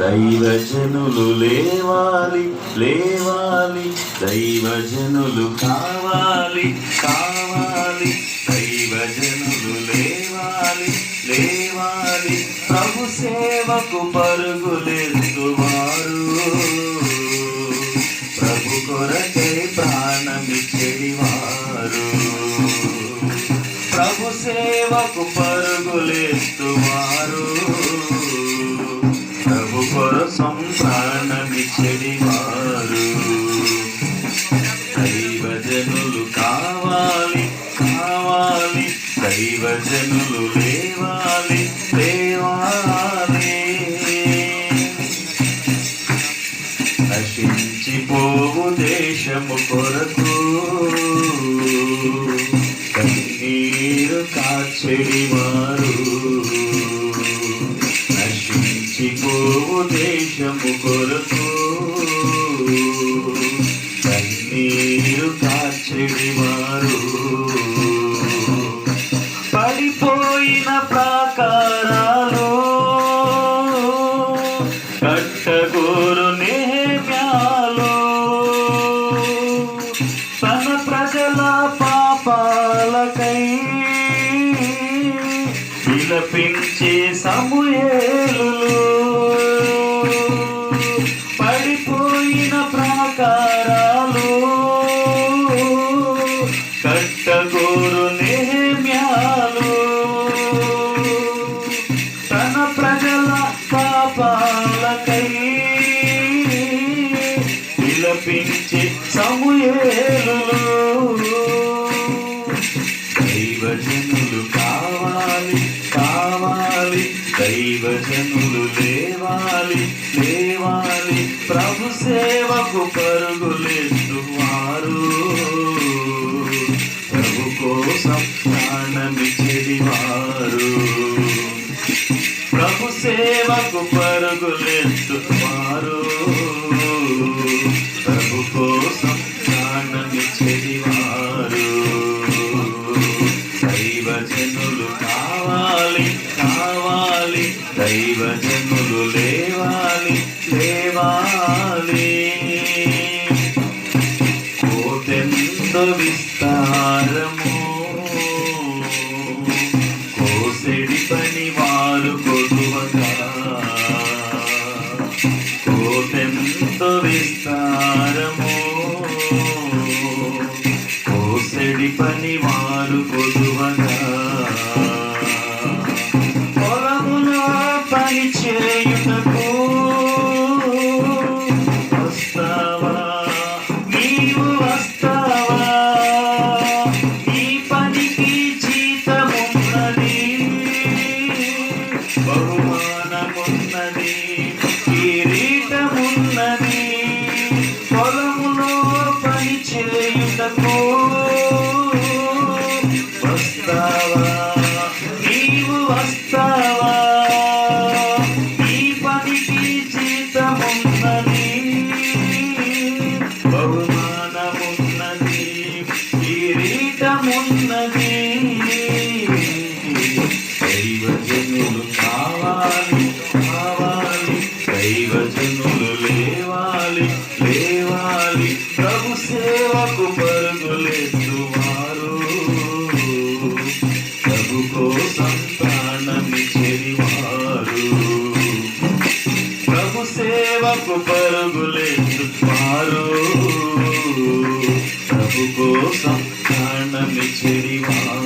దైవజనులు లేవాలి లేవాలి. దైవజనులు కావాలి కావాలి. దైవజనులు లేవాలి లేవాలి. ప్రభు సేవకు పరుగులెత్తువారు. ప్రభు కొరకై ప్రాణమిచ్చెడివారు ప్రభు సేవకు పరుగులెత్తువారు. కృష్ణుడి వారు. దైవజనులు కావాలి కావాలి. దైవజనులు లేవాలి లేవాలి. నశించిపోవు దేశము కొరకు. కన్నీరు కాచెడి వారు. మీరు కాచిడి వారు పడిపోయిన ప్రాకారాలు కట్టగోరు నేమ్యాలు. తన ప్రజల పాపాలకై విలపించే సమూయేలు విలపించే సమూయేలు దైవజనులు కావాలి కావాలి. దైవజనులు లేవాలి లేవాలి. ప్రభు సేవకు పరుగులెత్తువారు ప్రభు కోసం ప్రాణమిచ్చేవారు ప్రభు సేవకు పరుగులెత్తువారు వారు కన్నులు లేవాలి లేవాలి. కోటెంత విస్తారము కోసెడి పని వారు కొదువగా కోటెంత విస్తారము కోసెడి పని వారు కొదువగా బహుమానమున్నది కిరీటమున్నది పొలములో పని చేయుటకు సేవకు పరుగులేదు వారు ప్రభు కోసం ప్రాణమిచ్చేవారు దైవజనులు